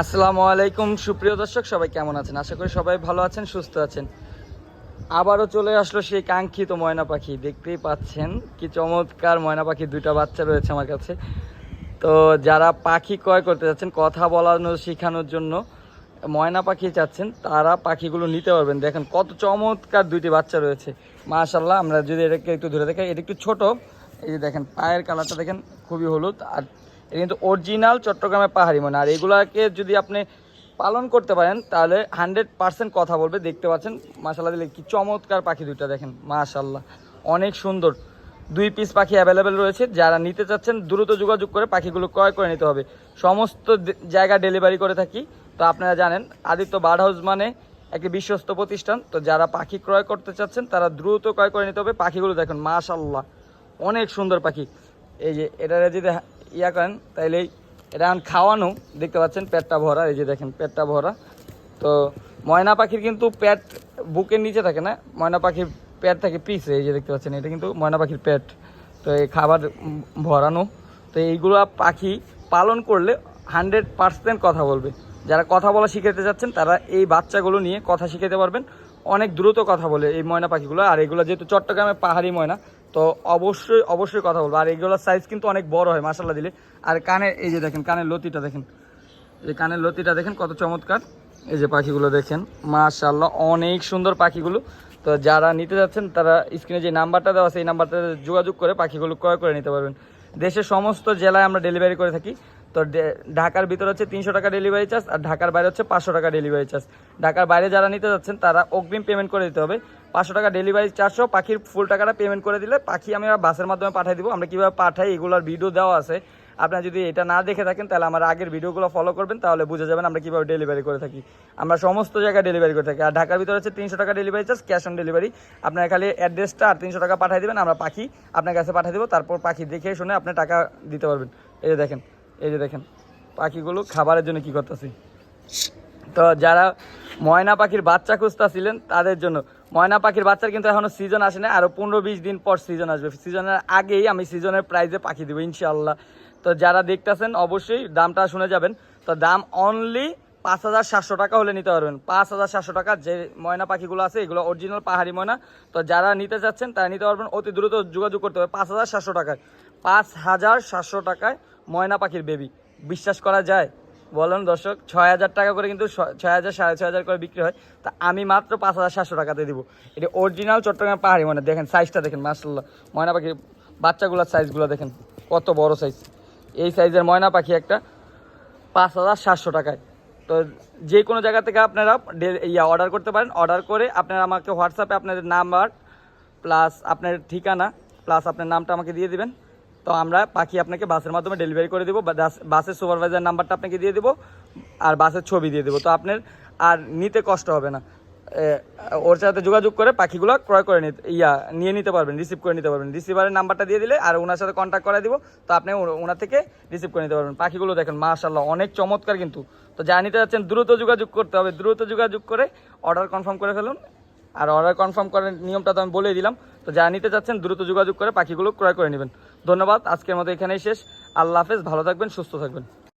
আসসালামু আলাইকুম। সুপ্রিয় দর্শক, সবাই কেমন আছেন? আশা করি সবাই ভালো আছেন, সুস্থ আছেন। আবারও চলে আসলো সেই কাঙ্ক্ষিত ময়না পাখি। দেখতেই পাচ্ছেন কি চমৎকার ময়না পাখি, দুইটা বাচ্চা রয়েছে আমার কাছে। তো যারা পাখি ক্রয় করতে যাচ্ছেন, কথা বলানো, শেখানোর জন্য ময়না পাখি চাচ্ছেন, তারা পাখিগুলো নিতে পারবেন। দেখেন কত চমৎকার দুইটি বাচ্চা রয়েছে। মাশাল্লাহ আমরা যদি এটাকে একটু ধরে দেখাই, এটা একটু ছোট। এই যে দেখেন, পায়ের কালারটা দেখেন খুবই হলুদ। আর এটা কিন্তু অরিজিনাল চট্টগ্রামের পাহাড়ি ময়না আর এগুলাকে যদি আপনি পালন করতে পারেন, তাহলে হান্ড্রেড পার্সেন্ট কথা বলবে, দেখতে পাচ্ছেন। মাশাল্লাহ দিলে কি চমৎকার পাখি দুইটা দেখেন মাশাল্লাহ অনেক সুন্দর। দুই পিস পাখি অ্যাভেলেবেল রয়েছে। যারা নিতে চাচ্ছেন, দ্রুত যোগাযোগ করে পাখিগুলো ক্রয় করে নিতে হবে। সমস্ত জায়গা ডেলিভারি করে থাকি। তো আপনারা জানেন, আদিত্য বার্ড হাউস মানে একটি বিশ্বস্ত প্রতিষ্ঠান। তো যারা পাখি ক্রয় করতে চাচ্ছেন, তারা দ্রুত ক্রয় করে নিতে হবে। পাখিগুলো দেখুন মাশাল্লাহ অনেক সুন্দর পাখি। এই যে, এটা যদি ইয়া করেন, তাইলে এটা এখন খাওয়ানো, দেখতে পাচ্ছেন পেটটা ভরা, এই যে দেখেন পেটটা ভরা। তো ময়না পাখির কিন্তু পেট বুকের নিচে থাকে না, ময়না পাখির পেট থাকে পিছে, এই যে দেখতে পাচ্ছেন, এটা কিন্তু ময়না পাখির পেট। তো এই খাবার ভরানো, তো এইগুলো পাখি পালন করলে হান্ড্রেড পার্সেন্ট কথা বলবে। যারা কথা বলা শিখাতে যাচ্ছেন, তারা এই বাচ্চাগুলো নিয়ে কথা শিখাতে পারবেন, অনেক দ্রুত কথা বলে এই ময়না পাখিগুলো। আর এগুলো যেহেতু চট্টগ্রামে পাহাড়ি ময়না তো অবশ্যই অবশ্যই কথা বলব। আর এগুলোর সাইজ কিন্তু অনেক বড় হয় মাসাল্লাহ দিলে। আর কানে এই যে দেখেন, কানের লতিটা দেখেন। এই কানের লতিটা দেখেন, কত চমৎকার। এই যে পাখিগুলো দেখেন মাশাল্লাহ অনেক সুন্দর পাখিগুলো। তো যারা নিতে যাচ্ছেন, তারা স্ক্রিনে যে নাম্বারটা দেওয়া আছে, এই নাম্বারটাতে যোগাযোগ করে পাখিগুলো ক্রয় করে নিতে পারবেন। দেশের সমস্ত জেলায় আমরা ডেলিভারি করে থাকি। তো ঢাকার ভিতরে হচ্ছে তিনশো টাকা ডেলিভারি চার্জ আর ঢাকার বাইরে হচ্ছে পাঁচশো টাকা ডেলিভারি চার্জ ঢাকার বাইরে যারা নিতে যাচ্ছেন, তারা অগ্রিম পেমেন্ট করে দিতে হবে। পাঁচশো টাকা ডেলিভারি চার্জও পাখির ফুল টাকাটা পেমেন্ট করে দিলে পাখি আমি বাসের মাধ্যমে পাঠিয়ে দিব। আমরা কীভাবে পাঠাই এগুলোর ভিডিও দেওয়া আছে। আপনারা যদি এটা না দেখে থাকেন, তাহলে আমার আগের ভিডিওগুলো ফলো করবেন, তাহলে বুঝে যাবেন আমরা কীভাবে ডেলিভারি করে থাকি। আমরা সমস্ত জায়গায় ডেলিভারি করে থাকি। আর ঢাকার ভিতরে হচ্ছে তিনশো টাকা delivery charge cash on delivery আপনার খালি অ্যাড্রেসটা আর তিনশো টাকা পাঠিয়ে দেবেন, আমরা পাখি আপনার কাছে পাঠিয়ে দেবো, তারপর পাখি দেখে শুনে আপনি টাকা দিতে পারবেন। এই যে দেখেন, এই যে দেখেন, পাখিগুলো খাবারের জন্য কী করতেছি? তো যারা ময়না পাখির বাচ্চা খুঁজতেছিলেন, তাদের জন্য। ময়না পাখির বাচ্চার কিন্তু এখনও সিজন আসে না আরও পনেরো বিশ দিন পর সিজন আসবে। সিজনের আগেই আমি সিজনের প্রাইজে পাখি দেবো ইনশাল্লাহ তো যারা দেখতেছেন, অবশ্যই দামটা শুনে যাবেন। তো দাম অনলি পাঁচ হাজার সাতশো টাকা হলে নিতে পারবেন। পাঁচ হাজার সাতশো টাকা যে ময়না পাখিগুলো আছে, এগুলো অরিজিনাল পাহাড়ি ময়না। তো যারা নিতে চাচ্ছেন, তারা নিতে পারবেন। অতি দ্রুত যোগাযোগ করতে হবে পাঁচ হাজার সাতশো টাকায়। পাঁচ হাজার সাতশো টাকায় ময়না পাখির বেবি বিশ্বাস করা যায়? বলেন দর্শক, ছয় হাজার টাকা করে কিন্তু ছয় হাজার, সাড়ে ছয় হাজার করে বিক্রি হয়। তা আমি মাত্র পাঁচ হাজার সাতশো টাকাতে দিব। এটা অরিজিনাল চট্টগ্রাম পাহাড়ি ময়না, দেখেন সাইজটা দেখেন মার্শাল্লাহ ময়না পাখির বাচ্চাগুলোর সাইজগুলো দেখেন, কত বড় সাইজ এই সাইজের ময়না পাখি একটা পাঁচ হাজার সাতশো টাকায়। তো যে কোনো জায়গা থেকে আপনারা ইয়া অর্ডার করতে পারেন। অর্ডার করে আপনারা আমাকে হোয়াটসঅ্যাপে আপনাদের নাম্বার প্লাস আপনার ঠিকানা প্লাস আপনার নামটা আমাকে দিয়ে দিবেন। তো আমরা পাখি আপনাকে বাসের মাধ্যমে ডেলিভারি করে দেবো বাসের সুপারভাইজার নাম্বারটা আপনাকে দিয়ে দেবো, আর বাসের ছবি দিয়ে দেবো। তো আপনার আর নিতে কষ্ট হবে না। ওর সাথে যোগাযোগ করে পাখিগুলো ক্রয় করে নিতে ইয়া, নিয়ে নিতে পারবেন রিসিভ করে নিতে পারবেন। রিসিভারের নাম্বারটা দিয়ে দিলে আর ওনার সাথে কন্ট্যাক্ট করে দিব, তো আপনি ওনার থেকে রিসিভ করে নিতে পারবেন। পাখিগুলো দেখেন মাশাল্লাহ অনেক চমৎকার কিন্তু। তো যা নিতে যাচ্ছেন, দ্রুত যোগাযোগ করতে হবে, দ্রুত যোগাযোগ করে অর্ডার কনফার্ম করে ফেলুন। আর অর্ডার কনফার্ম করার নিয়মটা তো আমি বলেই দিলাম। তো যা নিতে চাচ্ছেন দ্রুত যোগাযোগ করে পাখিগুলো ক্রয় করে নেবেন। ধন্যবাদ আজকের মতো এখানেই শেষ। আল্লাহ হাফেজ ভালো থাকবেন সুস্থ থাকবেন।